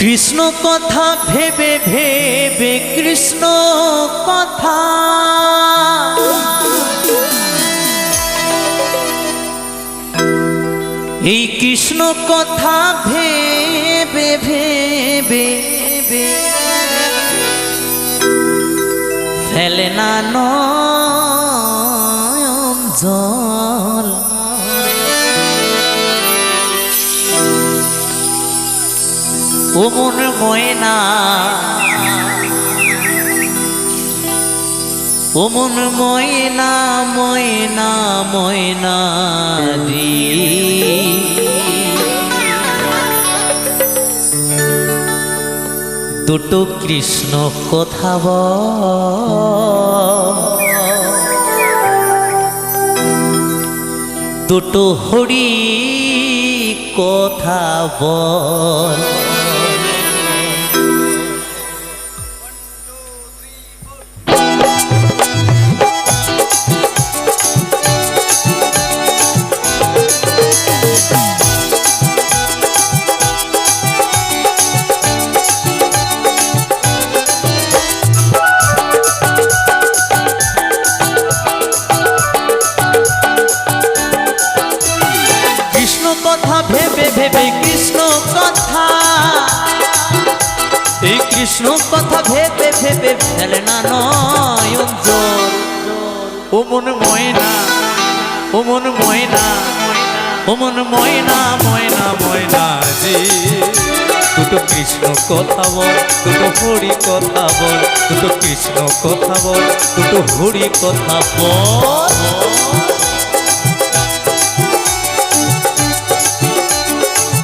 কৃষ্ণ কথা ভেবে ভেবে কৃষ্ণ কথা। এই কৃষ্ণ কথা ভেবে ভেবে ফেলে না নয়ন ও মন ময়না। ও ময়না ময়না ময়না রে। দুটো কৃষ্ণ কথা বল দুটো হরি কথা বল। ও ময়না, ও মন ময়না, ও ময়না ময়না ময়না রে। দুটো কৃষ্ণ কথা বল, দুটো হরি কথা বল, দুটো কৃষ্ণ কথা বল, দুটো হরি কথা বল।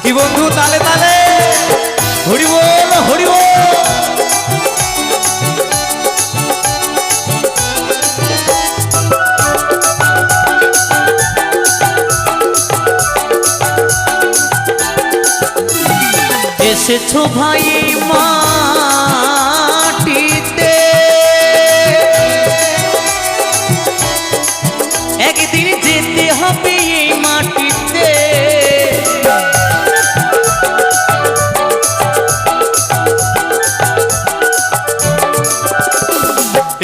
কি বন্ধু, তালে তালে? এসেছ ভাই মাটিতে। একদিন যেতে হবে এই মাটিতে।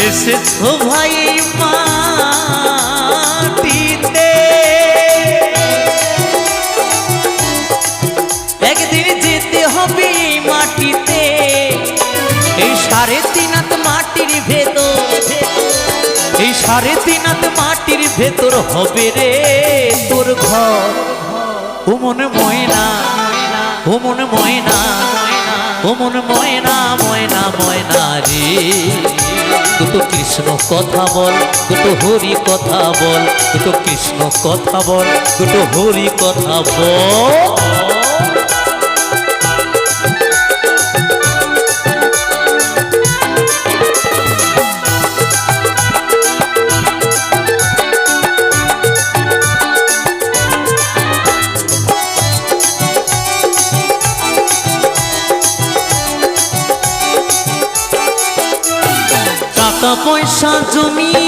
এসেছ ভাই এই এই সাড়ে তিন হাত মাটির ভেতর, এই সাড়ে তিন হাত মাটির ভেতর হবে রে তোর ঘর। ও ময়না ও ময়না ও ময়না ময়না ময়না রে। দুটো কৃষ্ণ কথা বল, দুটো হরি কথা বল, দুটো কৃষ্ণ কথা বল, দুটো হরি কথা বল। টাকা পয়সা জমি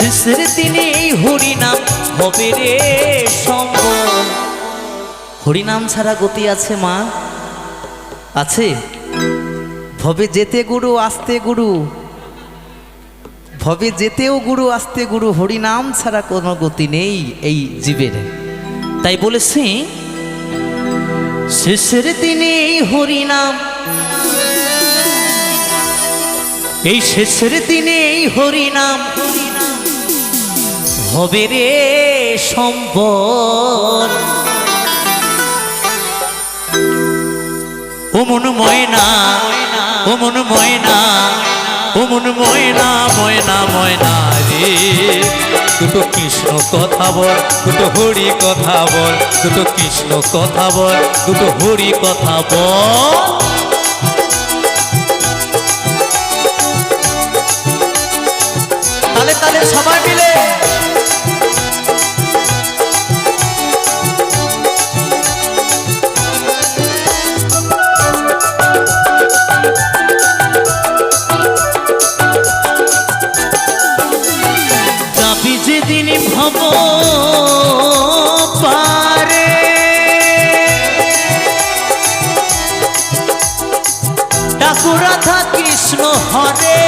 শেষের দিনে হরিনাম হবে রে সম্বল। হরিনাম ছাড়া গতি আছে, মা। আছে? ভবে যেতে গুরু, আসতে গুরু। ভবে যেতেও গুরু, আসতে গুরু, হরিনাম ছাড়া কোনো গতি নেই এই জীবের। তাই বলেছি, শেষের দিনে হরিনাম এই শেষের দিনে এই হরিনাম হবে রে সম্বল ও মন ময়না, ও মন ময়না, ও ও ময়না ময়না ময়না রে। দুটো কৃষ্ণ কথা বল, দুটো হরি কথা বল, দুটো কৃষ্ণ কথা বল, দুটো হরি কথা বল। সবাই মিলে। যাবি যেদিন ভব কৃষ্ণ হরে।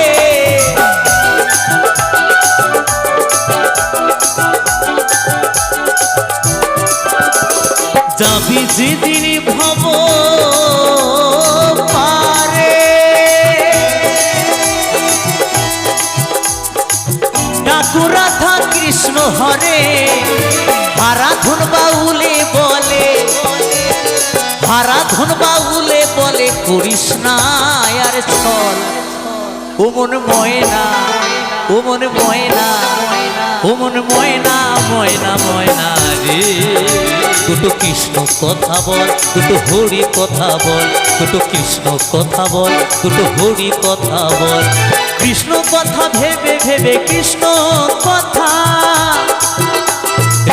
যেদিন ভব পারে। কৃষ্ণ হরে হারাধন বাউলে বলে। হারাধন বাউলে বলে না আর ছল। ও মন ময়না, ও মন ময়না, ও ময়না ময়না ময়না রে। দুটো কৃষ্ণ কথা বল দুটো হরি কথা বল দুটো কৃষ্ণ কথা বল দুটো হরি কথা বল। কৃষ্ণ কথা ভেবে ভেবে কৃষ্ণ কথা।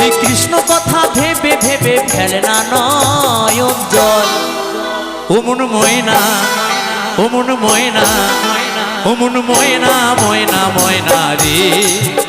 এই কৃষ্ণ কথা ভেবে ভেবে ফেলে না নয়ন জল। ও মন ময়না, ও মন ময়না, ও মন ময়না ময়না ময়না রে।